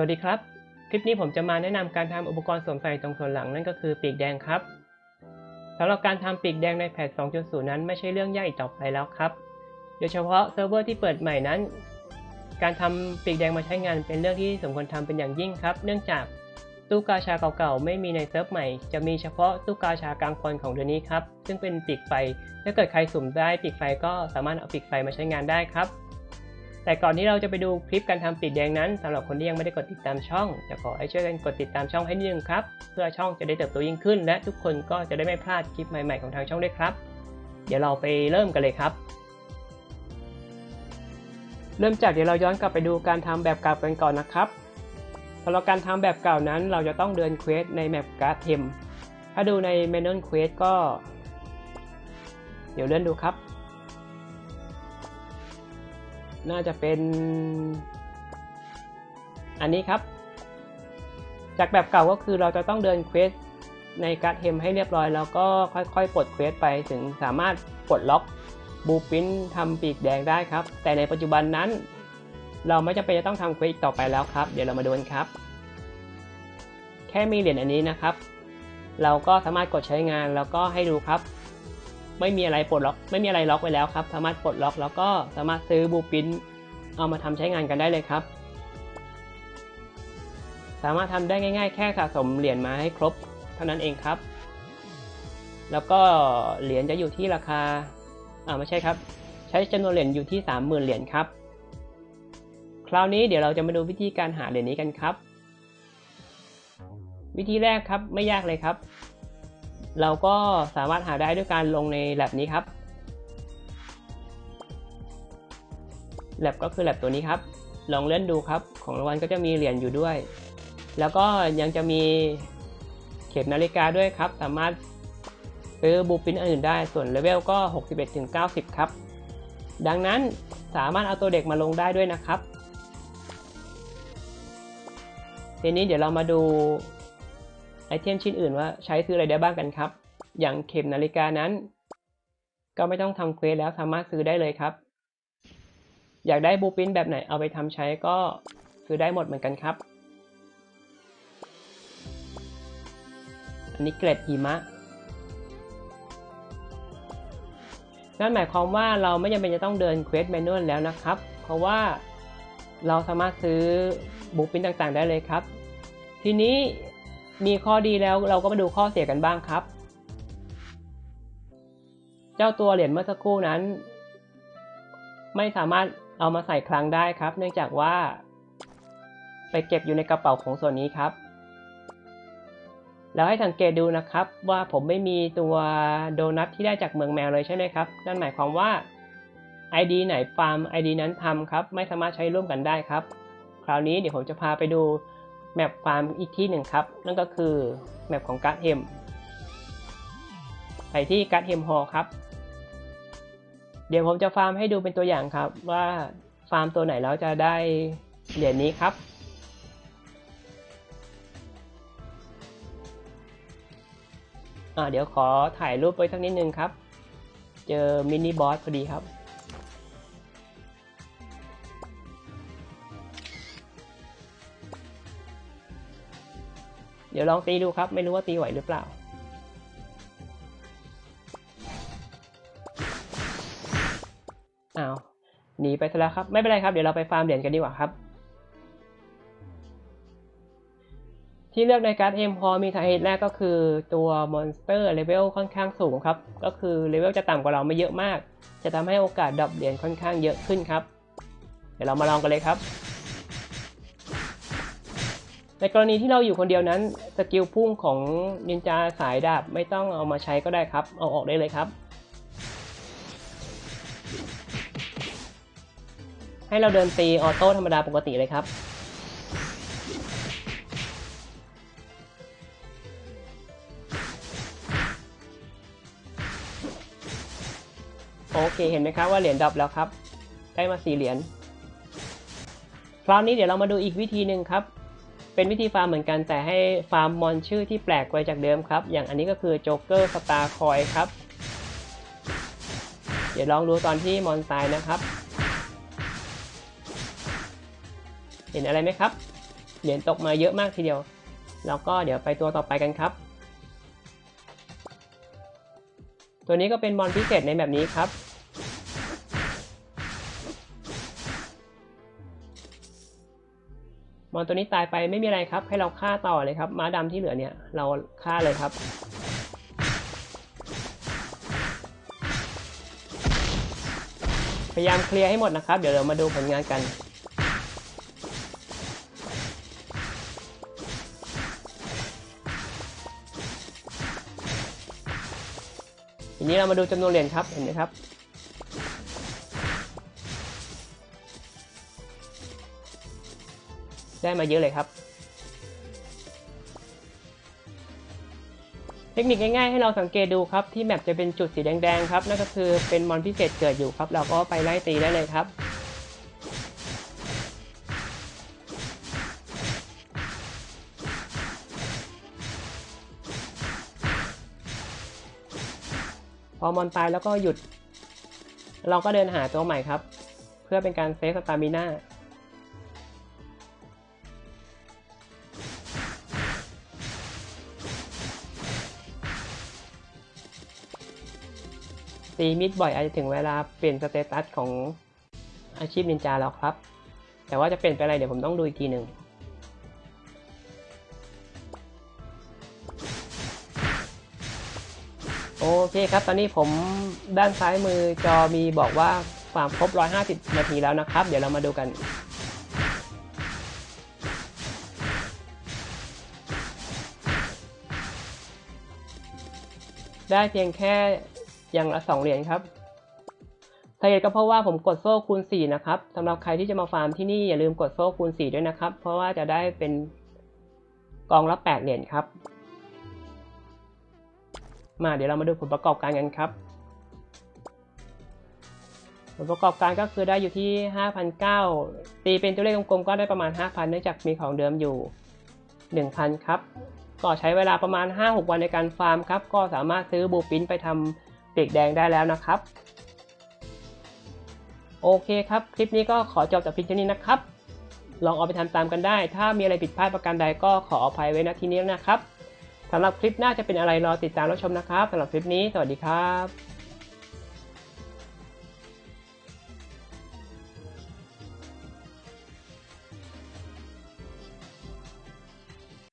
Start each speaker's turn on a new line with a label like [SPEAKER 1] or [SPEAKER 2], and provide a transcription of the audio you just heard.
[SPEAKER 1] วัสดีครับ คลิปนี้ผมจะมาแนะนำการทำอุปกรณ์สวมใส่ตรงส่วนหลังนั่นก็คือปีกแดงครับสำหรับการทำปีกแดงในแพท 2.0 นั้นไม่ใช่เรื่องยากอีกต่อไปแล้วครับ โดยเฉพาะเซิร์ฟเวอร์ที่เปิดใหม่นั้น การทำปีกแดงมาใช้งานเป็นเรื่องที่สมควรทำเป็นอย่างยิ่งครับ เนื่องจากตู้กาชาเก่าๆไม่มีในเซิร์ฟใหม่ จะมีเฉพาะตู้กาชากลางคนของเดือนนี้ครับ ซึ่งเป็นปีกไฟ ถ้าเกิดใครสุ่มได้ปีกไฟก็สามารถเอาปีกไฟมาใช้งานได้ครับ แต่ก่อนที่เราจะไปดูคลิปการทำปีกแดงนั้นสำหรับคนที่ยังไม่ได้กดติดตามช่อง จะขอให้ช่วยกันกดติดตามช่องให้นิดนึงครับ เพื่อช่องจะได้เติบโตยิ่งขึ้น และทุกคนก็จะได้ไม่พลาดคลิปใหม่ๆของทางช่องด้วยครับ เดี๋ยวเราไปเริ่มกันเลยครับ เริ่มจากเดี๋ยวเราย้อนกลับไปดูการทำแบบเก่ากันก่อนนะครับสำหรับการทำแบบเก่านั้น เราจะต้องเดินเควสในแมปการ์ดเทมถ้าดูในเมนูเควสก็ เดี๋ยวเลื่อนดูครับ น่าจะเป็น อันนี้ครับ จากแบบเก่าก็คือเราจะต้องเดินเควสในการเทมให้เรียบร้อย แล้วก็ค่อยๆปลดเควสไปถึงสามารถปลดล็อกบูปินทำปีกแดงได้ครับ แต่ในปัจจุบันนั้น เราไม่จำเป็นจะต้องทำเควสต่อไปแล้วครับ เดี๋ยวเรามาดูกันครับ แค่มีเหรียญอันนี้นะครับ เราก็สามารถกดใช้งานแล้วก็ให้ดูครับ ไม่มีอะไรปลดล็อก ไม่มีอะไรล็อกไว้แล้วครับ สามารถปลดล็อกแล้วก็สามารถซื้อบูปินเอามาทำใช้งานกันได้เลยครับ สามารถทำได้ง่าย ๆ แค่สะสมเหรียญมาให้ครบเท่านั้นเองครับ แล้วก็เหรียญจะอยู่ที่ราคาอ่าไม่ใช่ครับ ใช้จำนวนเหรียญอยู่ที่ 30,000 เหรียญครับ คราวนี้เดี๋ยวเราจะมาดูวิธีการหาเหรียญนี้กันครับ วิธีแรกครับไม่ยากเลยครับ เราก็สามารถหาได้ด้วยการลงในแ a บนี้ครับแ a บก็คือแ a บตัวนี้ครับ ลองเล่นดูครับ ของรางวัลก็จะมีเหรียญอยู่ด้วย แล้วก็ยังจะมีเข็มนาฬิกาด้วยครับ สามารถซื้อบูปินอื่นได้ ส่วนเลเวลก็ 61-90ครับ ดังนั้นสามารถเอาตัวเด็กมาลงได้ด้วยนะครับ ทีนี้เดี๋ยวเรามาดู ไอเทมชิ้นอื่นว่าใช้ซื้ออะไรได้บ้างกันครับ อย่างเข็มนาฬิกานั้น ก็ไม่ต้องทำเควสแล้วสามารถซื้อได้เลยครับ อยากได้บูปินแบบไหนเอาไปทำใช้ก็ซื้อได้หมดเหมือนกันครับ อันนี้เกล็ดหิมะ นั่นหมายความว่าเราไม่จำเป็นจะต้องเดินเควสแมนนวลแล้วนะครับ เพราะว่าเราสามารถซื้อบูปินต่างๆ ได้เลยครับ ทีนี้ มีข้อดีแล้วเราก็มาดูข้อเสียกันบ้างครับ เจ้าตัวเหรียญเมื่อสักครู่นั้น ไม่สามารถเอามาใส่คลังได้ครับ เนื่องจากว่า ไปเก็บอยู่ในกระเป๋าของส่วนนี้ครับ แล้วให้สังเกตดูนะครับ ว่าผมไม่มีตัวโดนัทที่ได้จากเมืองแมวเลยใช่ไหมครับ นั่นหมายความว่า ID ไหนฟาร์ม ID นั้นทำครับ ไม่สามารถใช้ร่วมกันได้ครับ คราวนี้เดี๋ยวผมจะพาไปดู แมปฟาร์มอีกที่หนึ่งครับ นั่นก็คือแมปของการ์ดเฮมไปที่การ์ดเฮมฮอลครับ เดี๋ยวผมจะฟาร์มให้ดูเป็นตัวอย่างครับ ว่าฟาร์มตัวไหนแล้วจะได้เหรียญนี้ครับอ่าเดี๋ยวขอถ่ายรูปไว้สักนิดนึงครับ เจอมินิบอสพอดีครับ ดี๋ยวลองตีดูครับ ไม่รู้ว่าตีไหวหรือเปล่า อ้าว หนีไปซะแล้วครับ ไม่เป็นไรครับ เดี๋ยวเราไปฟาร์มเหรียญกันดีกว่าครับ ที่เลือกในการ์ดเอ็มพอมีสาเหตุแรกก็คือตัวมอนสเตอร์เลเวลค่อนข้างสูงครับ ก็คือเลเวลจะต่ำกว่าเราไม่เยอะมาก จะทำให้โอกาสดรอปเหรียญค่อนข้างเยอะขึ้นครับ เดี๋ยวเรามาลองกันเลยครับ ในกรณีที่เราอยู่คนเดียวนั้นสกิลพุ่งของนินจาสายดาบไม่ต้องเอามาใช้ก็ได้ครับ เอาออกได้เลยครับ ให้เราเดินตีออโต้ธรรมดาปกติเลยครับ โอเคเห็นไหมครับว่าเหรียญดับแล้วครับ ได้มาสี่เหรียญคราวนี้เดี๋ยวเรามาดูอีกวิธีหนึ่งครับ เป็นวิธีฟาร์มเหมือนกันแต่ให้ฟาร์มมอนชื่อที่แปลกไปจากเดิมครับ อย่างอันนี้ก็คือโจ๊กเกอร์สตาร์คอยครับ เดี๋ยวลองดูตอนที่มอนตายนะครับ เห็นอะไรไหมครับ เหรียญตกมาเยอะมากทีเดียว แล้วก็เดี๋ยวไปตัวต่อไปกันครับ ตัวนี้ก็เป็นมอนพิเศษในแบบนี้ครับ อนตัวนี้ตายไปไม่มีอะไรครับ ให้เราฆ่าต่อเลยครับม้าดำที่เหลือเนี่ยเราฆ่าเลยครับ พยายามเคลียร์ให้หมดนะครับ เดี๋ยวเรามาดูผลงานกันทีนี้เรามาดูจำนวนเหรียญครับเห็นไหมครับ ได้มาเยอะเลยครับ เทคนิคง่ายๆ ให้เราสังเกตดูครับ ที่แมปจะเป็นจุดสีแดงๆครับ นั่นก็คือเป็นมอนพิเศษเกิดอยู่ครับ เราก็ไปไล่ตีได้เลยครับพอมอนตายแล้วก็หยุด เราก็เดินหาตัวใหม่ครับ เพื่อเป็นการเซฟสตามิน่า ตีมิดบ่อยอาจจะถึงเวลาเปลี่ยนสเตตัสของอาชีพนินจาแล้วครับ แต่ว่าจะเปลี่ยนไปอะไรเดี๋ยวผมต้องดูอีกทีหนึ่งโอเคครับ ตอนนี้ผมด้านซ้ายมือจอมีบอกว่าฟาร์มครบ 150 นาทีแล้วนะครับ เดี๋ยวเรามาดูกันได้เพียงแค่ อย่างละ2เหรียญครับสาเหตุก็เพราะว่าผมกดโซ่คูณ 4 นะครับสำหรับใครที่จะมาฟาร์มที่นี่อย่าลืมกดโซ่คูณ 4 ด้วยนะครับ เพราะว่าจะได้เป็นกองละ 8 เหรียญครับ มาเดี๋ยวเรามาดูผลประกอบการกันครับ ผลประกอบการก็คือได้อยู่ที่5,900ตีเป็นตัวเลขกลมๆก็ได้ประมาณ 5,000 เนื่องจากมีของเดิมอยู่ 1,000 ครับ ก็ใช้เวลาประมาณ 5-6 วันในการฟาร์มครับ ก็สามารถซื้อบูปินไปทำ ปีกแดงได้แล้วนะครับ โอเคครับ คลิปนี้ก็ขอจบแต่เพียงเท่านี้นะครับ ลองเอาไปทำตามกันได้ ถ้ามีอะไรผิดพลาดประการใดก็ขออภัยไว้ณที่นี้นะครับสำหรับคลิปหน้าจะเป็นอะไรรอติดตามรับชมนะครับสำหรับคลิปนี้ สวัสดีครับ